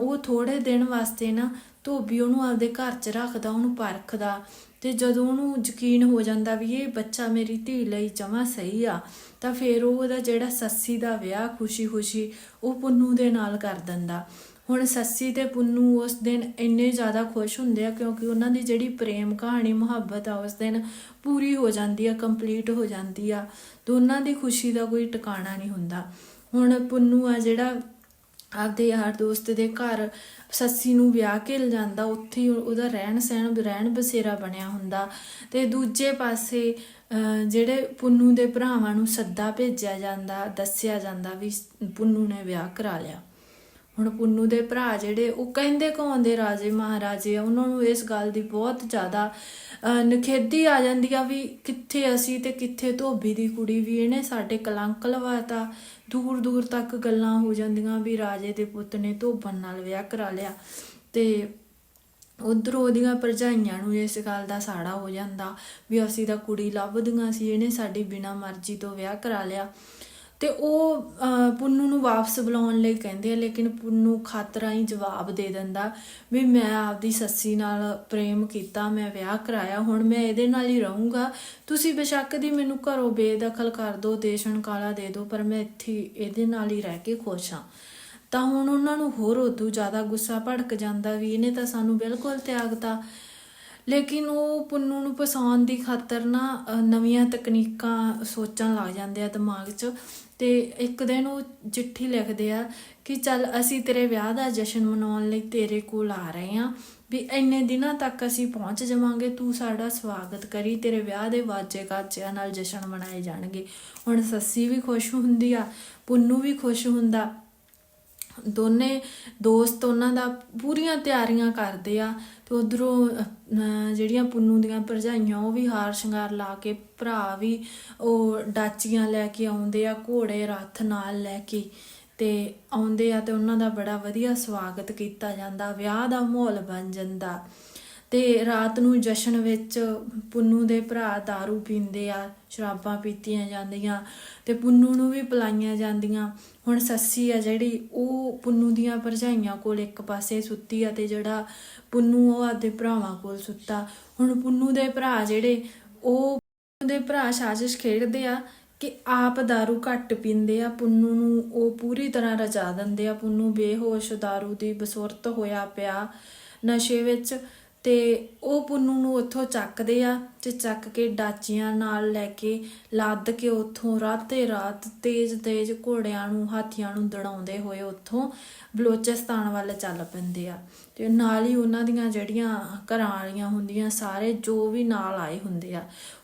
ਉਹ ਥੋੜੇ ਦਿਨ ਵਾਸਤੇ ਨਾ ਧੋਬੀ ਉਹਨੂੰ ਆਪਦੇ ਘਰ 'ਚ ਰੱਖਦਾ, ਉਹਨੂੰ ਪਰਖਦਾ ਤੇ ਜਦੋਂ ਉਹਨੂੰ ਯਕੀਨ ਹੋ ਜਾਂਦਾ ਵੀ ਇਹ ਬੱਚਾ ਮੇਰੀ ਧੀ ਲਈ ਜਮਾ ਸਹੀ ਆ, ਤਾਂ ਫਿਰ ਉਹ ਉਹਦਾ ਜਿਹੜਾ ਸੱਸੀ ਦਾ ਵਿਆਹ ਖੁਸ਼ੀ-ਖੁਸ਼ੀ ਉਹ ਪੁੰਨੂ ਦੇ ਨਾਲ ਕਰ ਦਿੰਦਾ। ਹੁਣ ਸੱਸੀ ਤੇ ਪੁੰਨੂ ਉਸ ਦਿਨ ਇੰਨੇ ਜ਼ਿਆਦਾ ਖੁਸ਼ ਹੁੰਦੇ ਆ ਕਿਉਂਕਿ ਉਹਨਾਂ ਦੀ ਜਿਹੜੀ ਪ੍ਰੇਮ ਕਹਾਣੀ ਮੁਹੱਬਤ ਆ, ਉਸ ਦਿਨ ਪੂਰੀ ਹੋ ਜਾਂਦੀ ਆ ਕੰਪਲੀਟ ਹੋ ਜਾਂਦੀ ਆ। ਦੋਨਾਂ ਦੀ ਖੁਸ਼ੀ ਦਾ ਕੋਈ ਟਿਕਾਣਾ ਨਹੀਂ ਹੁੰਦਾ। ਹੁਣ ਪੁੰਨੂ ਆ ਜਿਹੜਾ ਆਪਦੇ ਯਾਰ ਦੋਸਤ ਦੇ ਘਰ ਸੱਸੀ ਨੂੰ ਵਿਆਹ ਕੇ ਜਾਂਦਾ ਉੱਥੇ ਉਹਦਾ ਰਹਿਣ ਸਹਿਣ, ਰਹਿਣ ਬਸੇਰਾ ਬਣਿਆ ਹੁੰਦਾ। ਤੇ ਦੂਜੇ ਪਾਸੇ ਜਿਹੜੇ ਪੁੰਨੂ ਦੇ ਭਰਾਵਾਂ ਨੂੰ ਸੱਦਾ ਭੇਜਿਆ ਜਾਂਦਾ, ਦੱਸਿਆ ਜਾਂਦਾ ਵੀ ਪੁੰਨੂ ਨੇ ਵਿਆਹ ਕਰਾ ਲਿਆ। ਹੁਣ ਪੁੰਨੂ ਦੇ ਭਰਾ ਜਿਹੜੇ ਉਹ ਕਹਿੰਦੇ ਕੌਣ ਰਾਜੇ ਮਹਾਰਾਜੇ ਆ? ਉਹਨਾਂ ਨੂੰ ਇਸ ਗੱਲ ਦੀ ਬਹੁਤ ਜ਼ਿਆਦਾ ਅਹ, ਨਖੇਦੀ ਆ ਜਾਂਦੀ ਆ ਵੀ ਕਿੱਥੇ ਅਸੀਂ ਤੇ ਕਿੱਥੇ ਧੋਬੀ ਦੀ ਕੁੜੀ ਵੀ ਇਹਨੇ ਸਾਡੇ ਕਲੰਕ ਲਵਾਤਾ ਦੂਰ ਦੂਰ ਤੱਕ ਗੱਲਾਂ ਹੋ ਜਾਂਦੀਆਂ ਵੀ ਰਾਜੇ ਦੇ ਪੁੱਤ ਨੇ ਧੋਬਨ ਨਾਲ ਵਿਆਹ ਕਰਾ ਲਿਆ। ਤੇ ਉਧਰ ਉਹਦੀਆਂ ਭਰਜਾਈਆਂ ਨੂੰ ਇਸ ਗੱਲ ਦਾ ਸਾੜਾ ਹੋ ਜਾਂਦਾ ਵੀ ਅਸੀਂ ਤਾਂ ਕੁੜੀ ਲੱਭਦੀਆਂ ਸੀ ਇਹਨੇ ਸਾਡੀ ਬਿਨਾਂ ਮਰਜ਼ੀ ਤੋਂ ਵਿਆਹ ਕਰਾ ਲਿਆ। ਤੇ ਉਹ ਪੁੰਨੂ ਨੂੰ ਵਾਪਸ ਬੁਲਾਉਣ ਲਈ ਕਹਿੰਦੇ ਆ, ਲੇਕਿਨ ਪੁੰਨੂ ਖਾਤਰਾ ਹੀ ਜਵਾਬ ਦੇ ਦਿੰਦਾ ਵੀ ਮੈਂ ਆਪਦੀ ਸੱਸੀ ਨਾਲ ਪ੍ਰੇਮ ਕੀਤਾ, ਮੈਂ ਵਿਆਹ ਕਰਾਇਆ, ਹੁਣ ਮੈਂ ਇਹਦੇ ਨਾਲ ਹੀ ਰਹੂੰਗਾ। ਤੁਸੀਂ ਬੇਸ਼ੱਕ ਦੀ ਮੈਨੂੰ ਘਰੋਂ ਬੇਦਖਲ ਕਰ ਦਿਓ ਦੇਸ਼ਣ ਕਾਲਾ ਦੇ ਦਿਓ ਪਰ ਮੈਂ ਇੱਥੇ ਇਹਦੇ ਨਾਲ ਹੀ ਰਹਿ ਕੇ ਖੁਸ਼ ਹਾਂ। ਤਾਂ ਹੁਣ ਉਹਨਾਂ ਨੂੰ ਹੋਰ ਉਦੋਂ ਜ਼ਿਆਦਾ ਗੁੱਸਾ ਭੜਕ ਜਾਂਦਾ ਵੀ ਇਹਨੇ ਤਾਂ ਸਾਨੂੰ ਬਿਲਕੁਲ ਤਿਆਗਤਾ। ਲੇਕਿਨ ਉਹ ਪੁੰਨੂ ਨੂੰ ਫਸਾਉਣ ਦੀ ਖਾਤਰ ਨਾ ਨਵੀਆਂ ਤਕਨੀਕਾਂ ਸੋਚਣ ਲੱਗ ਜਾਂਦੇ ਆ ਦਿਮਾਗ 'ਚ। ਤੇ ਇੱਕ ਦਿਨ ਉਹ ਚਿੱਠੀ ਲਿਖਦੇ ਆ ਕਿ ਚੱਲ ਅਸੀਂ ਤੇਰੇ ਵਿਆਹ ਦਾ ਜਸ਼ਨ ਮਨਾਉਣ ਲਈ ਤੇਰੇ ਕੋਲ ਆ ਰਹੇ ਹਾਂ, ਵੀ ਇੰਨੇ ਦਿਨਾਂ ਤੱਕ ਅਸੀਂ ਪਹੁੰਚ ਜਾਵਾਂਗੇ, ਤੂੰ ਸਾਡਾ ਸਵਾਗਤ ਕਰੀ, ਤੇਰੇ ਵਿਆਹ ਦੇ ਵਾਜੇ ਕਾਚਿਆਂ ਨਾਲ ਜਸ਼ਨ ਮਨਾਏ ਜਾਣਗੇ। ਹੁਣ ਸੱਸੀ ਵੀ ਖੁਸ਼ ਹੁੰਦੀ ਆ, ਪੁੰਨੂ ਵੀ ਖੁਸ਼ ਹੁੰਦਾ ਦੋਨੇ ਦੋਸਤ ਉਹਨਾਂ ਦਾ ਪੂਰੀਆਂ ਤਿਆਰੀਆਂ ਕਰਦੇ ਆ ਤੇ ਉਧਰੋਂ ਜਿਹੜੀਆਂ ਪੁੰਨੂ ਦੀਆਂ ਭਰਜਾਈਆਂ, ਉਹ ਵੀ ਹਾਰ ਸ਼ਿੰਗਾਰ ਲਾ ਕੇ ਭਰਾ ਵੀ ਉਹ ਡਾਚੀਆਂ ਲੈ ਕੇ ਆਉਂਦੇ ਆ, ਘੋੜੇ ਰੱਥ ਨਾਲ ਲੈ ਕੇ ਤੇ ਆਉਂਦੇ ਆ ਤੇ ਉਹਨਾਂ ਦਾ ਬੜਾ ਵਧੀਆ ਸਵਾਗਤ ਕੀਤਾ ਜਾਂਦਾ, ਵਿਆਹ ਦਾ ਮਾਹੌਲ ਬਣ ਜਾਂਦਾ। ਤੇ ਰਾਤ ਨੂੰ ਜਸ਼ਨ ਵਿੱਚ ਪੁੰਨੂ ਦੇ ਭਰਾ दारू ਪੀਂਦੇ ਆ ਸ਼ਰਾਬਾਂ ਪੀਤੀਆਂ ਜਾਂਦੀਆਂ ਤੇ ਪੁੰਨੂ ਨੂੰ ਵੀ ਪਿਲਾਈਆਂ ਜਾਂਦੀਆਂ ਹੁਣ ਸੱਸੀ ਆ ਜਿਹੜੀ ਉਹ ਪੁੰਨੂ ਦੀਆਂ ਭਰਜਾਈਆਂ ਕੋਲ ਇੱਕ ਪਾਸੇ ਸੁੱਤੀ ਆ ਤੇ ਜਿਹੜਾ ਪੁੰਨੂ ਉਹ ਆਪਦੇ ਭਰਾਵਾਂ ਕੋਲ ਸੁੱਤਾ ਹੁਣ ਪੁੰਨੂ ਦੇ ਭਰਾ ਜਿਹੜੇ ਉਹ ਪੁੰਨੂ ਦੇ ਭਰਾ ਸਾਜ਼ਿਸ਼ ਖੇਡਦੇ ਆ ਕਿ ਆਪ दारू ਘੱਟ ਪੀਂਦੇ ਆ ਪੁੰਨੂ ਨੂੰ ਉਹ ਪੂਰੀ ਤਰ੍ਹਾਂ ਰਜਾ ਦਿੰਦੇ ਆ ਪੁੰਨੂ ਬੇਹੋਸ਼ दारू ਦੀ ਬਸੁਰਤ ਹੋਇਆ ਪਿਆ ਨਸ਼ੇ ਵਿੱਚ ਤੇ ਉਹ ਪੁੰਨੂ ਨੂੰ ਉੱਥੋਂ ਚੱਕਦੇ ਆ ਤੇ ਚੱਕ ਕੇ ਡਾਚੀਆਂ ਨਾਲ ਲੈ ਕੇ ਲੱਦ ਕੇ ਉੱਥੋਂ ਰਾਤੇ ਰਾਤ ਤੇਜ਼ ਤੇਜ਼ ਘੋੜਿਆਂ ਨੂੰ, ਹਾਥੀਆਂ ਨੂੰ ਦੜਾਉਂਦੇ ਹੋਏ ਉੱਥੋਂ ਬਲੋਚਿਸਤਾਨ ਵੱਲ ਚੱਲ ਪੈਂਦੇ ਆ। ਤੇ ਨਾਲ ਹੀ ਉਹਨਾਂ ਦੀਆਂ ਜਿਹੜੀਆਂ ਘਰਾਂ ਵਾਲੀਆਂ ਹੁੰਦੀਆਂ, ਸਾਰੇ ਜੋ ਵੀ ਨਾਲ ਆਏ ਹੁੰਦੇ ਆ।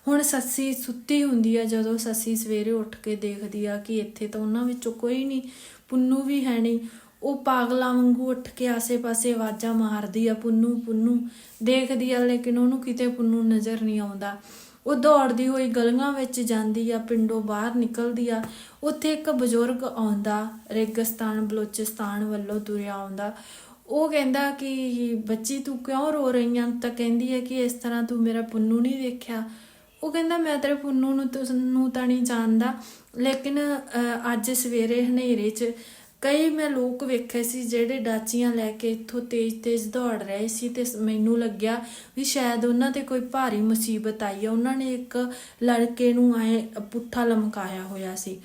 ਹੁਣ ਸੱਸੀ ਸੁੱਤੀ ਹੁੰਦੀ ਆ, ਜਦੋਂ ਸੱਸੀ ਸਵੇਰੇ ਉੱਠ ਕੇ ਦੇਖਦੀ ਆ ਕਿ ਇੱਥੇ ਤਾਂ ਉਹਨਾਂ ਵਿੱਚੋਂ ਕੋਈ ਨਹੀਂ, ਪੁੰਨੂ ਵੀ ਹੈ ਨਹੀਂ। ਉਹ ਪਾਗਲਾਂ ਵਾਂਗੂ ਉੱਠ ਕੇ ਆਸੇ-ਪਾਸੇ ਆਵਾਜ਼ਾਂ ਮਾਰਦੀ ਆ ਪੁੰਨੂ ਪੁੰਨੂ। ਦੇਖਦੀ ਆ ਲੇਕਿਨ ਉਹਨੂੰ ਕਿਤੇ ਪੁੰਨੂ ਨਜ਼ਰ ਨਹੀਂ ਆਉਂਦਾ। ਉਹ ਦੌੜਦੀ ਹੋਈ ਗਲੀਆਂ ਵਿੱਚ ਜਾਂਦੀ ਆ ਪਿੰਡੋਂ ਬਾਹਰ ਨਿਕਲਦੀ ਆ। ਉੱਥੇ ਇੱਕ ਬਜ਼ੁਰਗ ਆਉਂਦਾ ਰੇਗਿਸਤਾਨ ਬਲੋਚਿਸਤਾਨ ਵੱਲੋਂ ਤੁਰਿਆ ਆਉਂਦਾ। ਉਹ ਕਹਿੰਦਾ ਕਿ ਬੱਚੀ ਤੂੰ ਕਿਉਂ ਰੋ ਰਹੀ ਆਂ? ਤਾਂ ਕਹਿੰਦੀ ਹੈ ਕਿ ਇਸ ਤਰ੍ਹਾਂ ਤੂੰ ਮੇਰਾ ਪੁੰਨੂ ਨਹੀਂ ਦੇਖਿਆ ਉਹ ਕਹਿੰਦਾ ਮੈਂ ਤੇਰੇ ਪੁੰਨੂ ਨੂੰ ਤੁਹਾਨੂੰ ਤਾਂ ਨਹੀਂ ਜਾਣਦਾ। ਲੇਕਿਨ ਅਹ, ਅੱਜ ਸਵੇਰੇ ਹਨੇਰੇ 'ਚ ਕਈ ਮੈਂ ਲੋਕ ਵੇਖੇ ਸੀ ਜਿਹੜੇ ਡਾਚੀਆਂ ਲੈ ਕੇ ਇੱਥੋਂ ਤੇਜ਼-ਤੇਜ਼ ਦੌੜ ਰਹੇ ਸੀ ਤੇ ਮੈਨੂੰ ਲੱਗਿਆ ਵੀ ਸ਼ਾਇਦ ਉਹਨਾਂ ਤੇ ਕੋਈ ਭਾਰੀ ਮੁਸੀਬਤ ਆਈ ਹੈ ਉਹਨਾਂ ਨੇ ਇੱਕ ਲੜਕੇ ਨੂੰ ਆਏ ਪੁੱਠਾ ਲਮਕਾਇਆ ਹੋਇਆ ਸੀ।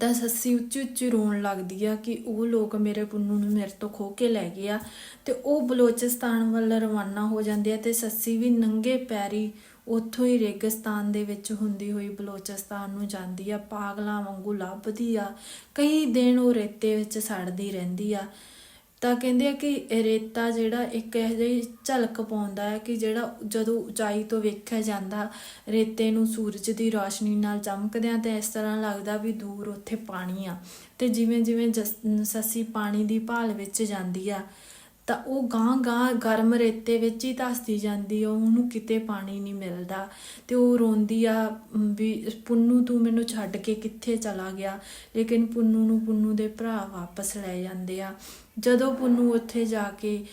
ਤਾਂ ਸੱਸੀ ਉੱਚੀ ਉੱਚੀ ਰੋਣ ਲੱਗਦੀ ਆ ਕਿ ਉਹ ਲੋਕ ਮੇਰੇ ਪੁੰਨੂ ਨੂੰ ਮੇਰੇ ਤੋਂ ਖੋ ਕੇ ਲੈ ਗਏ ਆ ਤੇ ਉਹ ਬਲੋਚਿਸਤਾਨ ਵੱਲ ਰਵਾਨਾ ਹੋ ਜਾਂਦੇ ਆ ਤੇ ਸੱਸੀ ਵੀ ਨੰਗੇ ਪੈਰੀ ਉੱਥੋਂ ਹੀ ਰੇਗਿਸਤਾਨ ਦੇ ਵਿੱਚ ਹੁੰਦੀ ਹੋਈ ਬਲੋਚਿਸਤਾਨ ਨੂੰ ਜਾਂਦੀ ਆ, ਪਾਗਲਾਂ ਵਾਂਗੂ ਲੱਭਦੀ ਆ, ਕਈ ਦਿਨ ਉਹ ਰੇਤੇ ਵਿੱਚ ਸੜਦੀ ਰਹਿੰਦੀ ਆ। ਤਾਂ ਕਹਿੰਦੇ ਆ ਕਿ ਰੇਤਾ ਜਿਹੜਾ ਇੱਕ ਇਹੋ ਜਿਹੀ ਝਲਕ ਪਾਉਂਦਾ ਹੈ ਕਿ ਜਿਹੜਾ ਜਦੋਂ ਉਚਾਈ ਤੋਂ ਵੇਖਿਆ ਜਾਂਦਾ, ਰੇਤੇ ਨੂੰ ਸੂਰਜ ਦੀ ਰੋਸ਼ਨੀ ਨਾਲ ਚਮਕਦਿਆਂ ਤੇ ਇਸ ਤਰ੍ਹਾਂ ਲੱਗਦਾ ਵੀ ਦੂਰ ਉੱਥੇ ਪਾਣੀ ਆ। ਤੇ ਜਿਵੇਂ ਜਿਵੇਂ ਜਸ- ਸੱਸੀ ਪਾਣੀ ਦੀ ਭਾਲ ਵਿੱਚ ਜਾਂਦੀ ਆ ਤਾਂ ਉਹ ਗਾਂ ਗਾਂ ਗਰਮ ਰੇਤੇ ਵਿੱਚ ਹੀ ਧੱਸਦੀ ਜਾਂਦੀ ਆ, ਉਹਨੂੰ ਕਿਤੇ ਪਾਣੀ ਨਹੀਂ ਮਿਲਦਾ। ਤੇ ਉਹ ਰੋਂਦੀ ਆ ਵੀ ਪੁੰਨੂ ਤੂੰ ਮੈਨੂੰ ਛੱਡ ਕੇ ਕਿੱਥੇ ਚਲਾ ਗਿਆ? ਲੇਕਿਨ ਪੁੰਨੂ ਨੂੰ ਪੁੰਨੂ ਦੇ ਭਰਾ ਵਾਪਸ ਲੈ ਜਾਂਦੇ ਆ। ਜਦੋਂ ਪੁੰਨੂ ਉੱਥੇ ਜਾ ਕੇ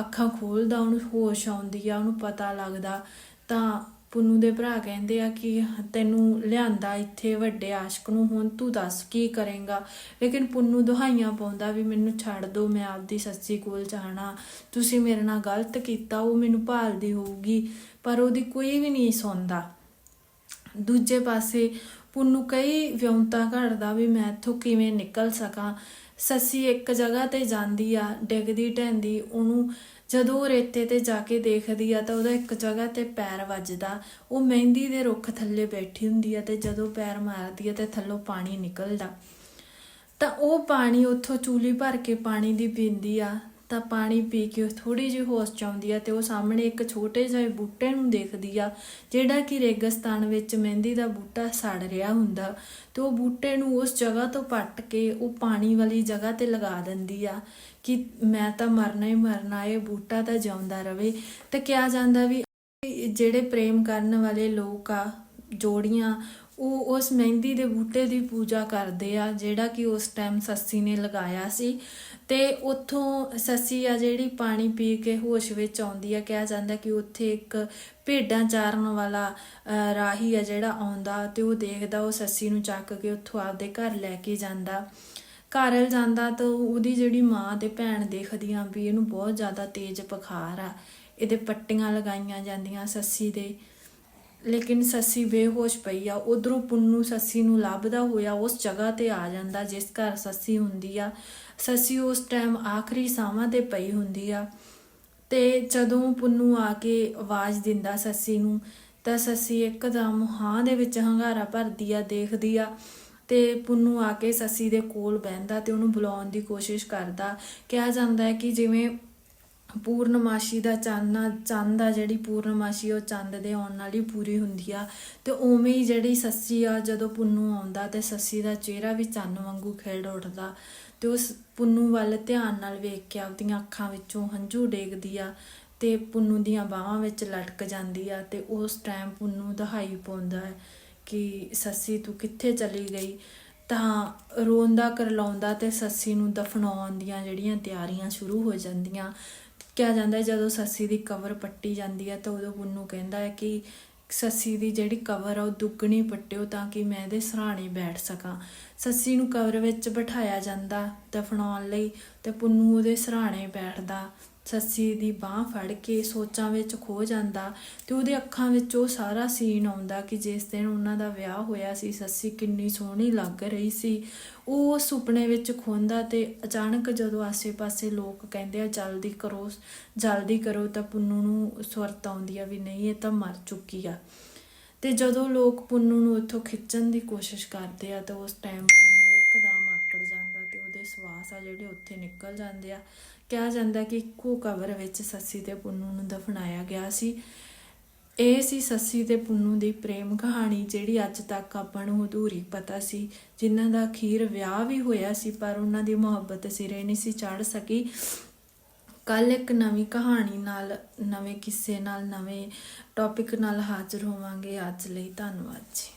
ਅੱਖਾਂ ਖੋਲਦਾ, ਉਹਨੂੰ ਹੋਸ਼ ਆਉਂਦੀ ਆ, ਉਹਨੂੰ ਪਤਾ ਲੱਗਦਾ, ਤਾਂ ਪੁੰਨੂ ਦੇ ਭਰਾ ਕਹਿੰਦੇ ਆ ਕਿ ਤੈਨੂੰ ਲਿਆਂਦਾ ਇੱਥੇ ਵੱਡੇ ਆਸ਼ਕ ਨੂੰ, ਹੁਣ ਤੂੰ ਦੱਸ ਕੀ ਕਰੇਂਗਾ? ਲੇਕਿਨ ਪੁੰਨੂ ਦੁਹਾਈਆਂ ਪਾਉਂਦਾ ਵੀ ਮੈਨੂੰ ਛੱਡ ਦਿਓ ਮੈਂ ਆਪਦੀ ਸੱਸੀ ਕੋਲ ਜਾਣਾ। ਤੁਸੀਂ ਮੇਰੇ ਨਾਲ ਗਲਤ ਕੀਤਾ, ਉਹ ਮੈਨੂੰ ਭਾਲਦੀ ਹੋਊਗੀ, ਪਰ ਉਹਦੀ ਕੋਈ ਵੀ ਨਹੀਂ ਸੁਣਦਾ। ਦੂਜੇ ਪਾਸੇ ਪੁੰਨੂ ਕਈ ਵਿਉਂਤਾ ਘੜਦਾ ਵੀ ਮੈਂ ਇੱਥੋਂ ਕਿਵੇਂ ਨਿਕਲ ਸਕਾਂ? ਸੱਸੀ ਇੱਕ ਜਗ੍ਹਾ ਤੇ ਜਾਂਦੀ ਆ ਡਿੱਗਦੀ ਢਹਿੰਦੀ ਉਹਨੂੰ ਜਦੋਂ ਉਹ ਰੇਤੇ ਤੇ ਜਾ ਕੇ ਦੇਖਦੀ ਆ ਤਾਂ ਉਹਦਾ ਇੱਕ ਜਗ੍ਹਾ ਤੇ ਪੈਰ ਵੱਜਦਾ। ਉਹ ਮਹਿੰਦੀ ਦੇ ਰੁੱਖ ਥੱਲੇ ਬੈਠੀ ਹੁੰਦੀ ਆ ਤੇ ਜਦੋਂ ਪੈਰ ਮਾਰਦੀ ਆ ਤੇ ਥੱਲੋਂ ਪਾਣੀ ਨਿਕਲਦਾ। ਤਾਂ ਉਹ ਪਾਣੀ ਉੱਥੋਂ ਚੂਲੀ ਭਰ ਕੇ ਪਾਣੀ ਦੀ ਪੀਂਦੀ ਆ। ਤਾਂ ਪਾਣੀ ਪੀ ਕੇ ਥੋੜੀ ਜਿਹੀ ਹੋਸ਼ ਚ ਆਉਂਦੀ ਆ ਤੇ ਉਹ ਸਾਹਮਣੇ ਇੱਕ ਛੋਟੇ ਜਿਹੇ ਬੂਟੇ ਨੂੰ ਦੇਖਦੀ ਆ, ਜਿਹੜਾ ਕਿ ਰੇਗਿਸਤਾਨ ਵਿੱਚ ਮਹਿੰਦੀ ਦਾ ਬੂਟਾ ਸੜ ਰਿਹਾ ਹੁੰਦਾ। ਤੇ ਉਹ ਬੂਟੇ ਨੂੰ ਉਸ ਜਗ੍ਹਾ ਤੋਂ ਪੱਟ ਕੇ ਉਹ ਪਾਣੀ ਵਾਲੀ ਜਗ੍ਹਾ ਤੇ ਲਗਾ ਦਿੰਦੀ ਆ। ਕਿ ਮੈਂ ਤਾਂ ਮਰਨਾ ਹੀ ਮਰਨਾ ਇਹ ਬੂਟਾ ਤਾਂ ਜਿਉਂਦਾ ਰਵੇ। ਤੇ ਕਿਹਾ ਜਾਂਦਾ ਵੀ ਜਿਹੜੇ ਪ੍ਰੇਮ ਕਰਨ ਵਾਲੇ ਲੋਕ ਆ ਜੋੜੀਆਂ ਉਹ ਉਸ ਮਹਿੰਦੀ ਦੇ ਬੂਟੇ ਦੀ ਪੂਜਾ ਕਰਦੇ ਆ ਜਿਹੜਾ ਕਿ ਉਸ ਟਾਈਮ ਸੱਸੀ ਨੇ ਲਗਾਇਆ ਸੀ। ਤੇ ਉੱਥੋਂ ਸੱਸੀ ਆ ਜਿਹੜੀ ਪਾਣੀ ਪੀ ਕੇ ਹੋਸ਼ ਵਿੱਚ ਆਉਂਦੀ ਆ। ਕਿਹਾ ਜਾਂਦਾ ਕਿ ਉੱਥੇ ਇੱਕ ਭੇਡਾਂ ਚਾਰਨ ਵਾਲਾ ਅਹ, ਰਾਹੀ ਆ ਜਿਹੜਾ ਆਉਂਦਾ ਤੇ ਉਹ ਦੇਖਦਾ ਉਹ ਸੱਸੀ ਨੂੰ ਚੱਕ ਕੇ ਉੱਥੋਂ ਆਪਦੇ ਘਰ ਲੈ ਕੇ ਜਾਂਦਾ। ਘਰ ਜਾਂਦਾ ਤਾਂ ਉਹਦੀ ਜਿਹੜੀ ਮਾਂ ਤੇ ਭੈਣ ਦੇਖਦੀਆਂ ਵੀ ਇਹਨੂੰ ਬਹੁਤ ਜ਼ਿਆਦਾ ਤੇਜ਼ ਬੁਖਾਰ ਆ। ਇਹਦੇ ਪੱਟੀਆਂ ਲਗਾਈਆਂ ਜਾਂਦੀਆਂ ਸੱਸੀ ਦੇ। ਲੇਕਿਨ ਸੱਸੀ ਬੇਹੋਸ਼ ਪਈ ਆ। ਉਧਰੋਂ ਪੁੰਨੂ ਸੱਸੀ ਨੂੰ ਲੱਭਦਾ ਹੋਇਆ ਉਸ ਜਗ੍ਹਾ ਤੇ ਆ ਜਾਂਦਾ ਜਿਸ ਘਰ ਸੱਸੀ ਹੁੰਦੀ ਆ। ਸੱਸੀ ਉਸ ਟਾਈਮ ਆਖਰੀ ਸਾਹਾਂ ਤੇ ਪਈ ਹੁੰਦੀ ਆ। ਤੇ ਜਦੋਂ ਪੁੰਨੂ ਆ ਕੇ ਆਵਾਜ਼ ਦਿੰਦਾ ਸੱਸੀ ਨੂੰ, ਤਾਂ ਸੱਸੀ ਇੱਕਦਮ ਹਾਂ ਦੇ ਵਿੱਚ ਹੰਗਾਰਾ ਭਰਦੀ ਆ, ਦੇਖਦੀ ਆ। ਤੇ ਪੁੰਨੂ ਆ ਕੇ ਸੱਸੀ ਦੇ ਕੋਲ ਬਹਿੰਦਾ ਤੇ ਉਹਨੂੰ ਬੁਲਾਉਣ ਦੀ ਕੋਸ਼ਿਸ਼ ਕਰਦਾ। ਕਿਹਾ ਜਾਂਦਾ ਹੈ ਕਿ ਜਿਵੇਂ ਪੂਰਨਮਾਸ਼ੀ ਦਾ ਚਾਨਣਾ ਚੰਦ ਆ ਜਿਹੜੀ ਪੂਰਨਮਾਸ਼ੀ ਉਹ ਚੰਦ ਦੇ ਆਉਣ ਨਾਲ ਹੀ ਪੂਰੀ ਹੁੰਦੀ ਆ। ਤੇ ਉਵੇਂ ਹੀ ਜਿਹੜੀ ਸੱਸੀ ਆ, ਜਦੋਂ ਪੁੰਨੂ ਆਉਂਦਾ ਤੇ ਸੱਸੀ ਦਾ ਚਿਹਰਾ ਵੀ ਚੰਨ ਵਾਂਗੂ ਖਿੜ ਉੱਠਦਾ। ਤੇ ਉਸ ਪੁੰਨੂ ਵੱਲ ਧਿਆਨ ਨਾਲ ਵੇਖ ਕੇ ਆਪਦੀਆਂ ਅੱਖਾਂ ਵਿੱਚੋਂ ਹੰਝੂ ਡੇਗਦੀ ਆ ਤੇ ਪੁੰਨੂ ਦੀਆਂ ਬਾਹਾਂ ਵਿੱਚ ਲਟਕ ਜਾਂਦੀ ਆ ਤੇ ਉਸ ਟਾਈਮ ਪੁੰਨੂ ਦਹਾਈ ਪਾਉਂਦਾ ਹੈ। ਕਿ ਸੱਸੀ ਤੂੰ ਕਿੱਥੇ ਚਲੀ ਗਈ? ਤਾਂ ਰੋਂਦਾ ਕਰਲਾਉਂਦਾ ਤੇ ਸੱਸੀ ਨੂੰ ਦਫਨਾਉਣ ਦੀਆਂ ਜਿਹੜੀਆਂ ਤਿਆਰੀਆਂ ਸ਼ੁਰੂ ਹੋ ਜਾਂਦੀਆਂ। ਕਿਹਾ ਜਾਂਦਾ ਹੈ, ਜਦੋਂ ਸੱਸੀ ਦੀ ਕਵਰ ਪੱਟੀ ਜਾਂਦੀ ਹੈ ਤਾਂ ਉਦੋਂ ਪੁੰਨੂ ਕਹਿੰਦਾ ਹੈ ਕਿ ਸੱਸੀ ਦੀ ਜਿਹੜੀ ਕਵਰ ਆ ਉਹ ਦੁੱਗਣੀ ਪੱਟਿਓ ਤਾਂ ਕਿ ਮੈਂ ਇਹਦੇ ਸਰਾਣੇ ਬੈਠ ਸਕਾਂ। ਸੱਸੀ ਨੂੰ ਕਵਰ ਵਿੱਚ ਬਿਠਾਇਆ ਜਾਂਦਾ ਦਫਨਾਉਣ ਲਈ ਤੇ ਪੁੰਨੂ ਉਹਦੇ ਸਰਾਣੇ ਬੈਠਦਾ। ਸੱਸੀ ਦੀ ਬਾਹ ਫੜ ਕੇ ਸੋਚਾਂ ਵਿੱਚ ਖੋ ਜਾਂਦਾ ਤੇ ਉਹਦੇ ਅੱਖਾਂ ਵਿੱਚ ਉਹ ਸਾਰਾ ਸੀਨ ਆਉਂਦਾ ਕਿ ਜਿਸ ਦਿਨ ਉਹਨਾਂ ਦਾ ਵਿਆਹ ਹੋਇਆ ਸੀ, ਸੱਸੀ ਕਿੰਨੀ ਸੋਹਣੀ ਲੱਗ ਰਹੀ ਸੀ। ਉਹ ਸੁਪਨੇ ਵਿੱਚ ਖੋਂਦਾ ਤੇ ਅਚਾਨਕ ਜਦੋਂ ਆਸੇ-ਪਾਸੇ ਲੋਕ ਕਹਿੰਦੇ ਆ, ਜਲਦੀ ਕਰੋ ਜਲਦੀ ਕਰੋ, ਤਾਂ ਪੁੰਨੂ ਨੂੰ ਸੁਰਤ ਆਉਂਦੀ ਆ ਵੀ ਨਹੀਂ, ਇਹ ਤਾਂ ਮਰ ਚੁੱਕੀ ਆ। ਤੇ ਜਦੋਂ ਲੋਕ ਪੁੰਨੂ ਨੂੰ ਉੱਥੋਂ ਖਿੱਚਣ ਦੀ ਕੋਸ਼ਿਸ਼ ਕਰਦੇ ਆ, ਤਾਂ ਉਸ ਟਾਈਮ ਪੁੰਨੂ ਇੱਕਦਮ ਆਕੜ ਜਾਂਦਾ ਤੇ ਉਹਦੇ ਸਵਾਸ ਆ ਜਿਹੜੇ ਉੱਥੇ ਨਿਕਲ ਜਾਂਦੇ ਆ। ਕਿਹਾ ਜਾਂਦਾ ਕਿ ਇੱਕੋ ਕਬਰ ਵਿੱਚ ਸੱਸੀ ਤੇ ਪੁੰਨੂ ਨੂੰ ਦਫਨਾਇਆ ਗਿਆ ਸੀ। ਇਹ ਸੀ ਸੱਸੀ ਤੇ ਪੁੰਨੂ ਦੀ ਪ੍ਰੇਮ ਕਹਾਣੀ, ਜਿਹੜੀ ਅੱਜ ਤੱਕ ਆਪਾਂ ਨੂੰ ਅਧੂਰੀ ਪਤਾ ਸੀ। ਜਿਨ੍ਹਾਂ ਦਾ ਅਖੀਰ ਵਿਆਹ ਵੀ ਹੋਇਆ ਸੀ, ਪਰ ਉਹਨਾਂ ਦੀ ਮੁਹੱਬਤ ਸਿਰੇ ਨਹੀਂ ਸੀ ਚੜ ਸਕੀ। ਕੱਲ ਇੱਕ ਨਵੀਂ ਕਹਾਣੀ ਨਾਲ, ਨਵੇਂ ਕਿੱਸੇ ਨਾਲ, ਨਵੇਂ ਟੌਪਿਕ ਨਾਲ ਹਾਜ਼ਰ ਹੋਵਾਂਗੇ। ਅੱਜ ਲਈ ਧੰਨਵਾਦ ਜੀ।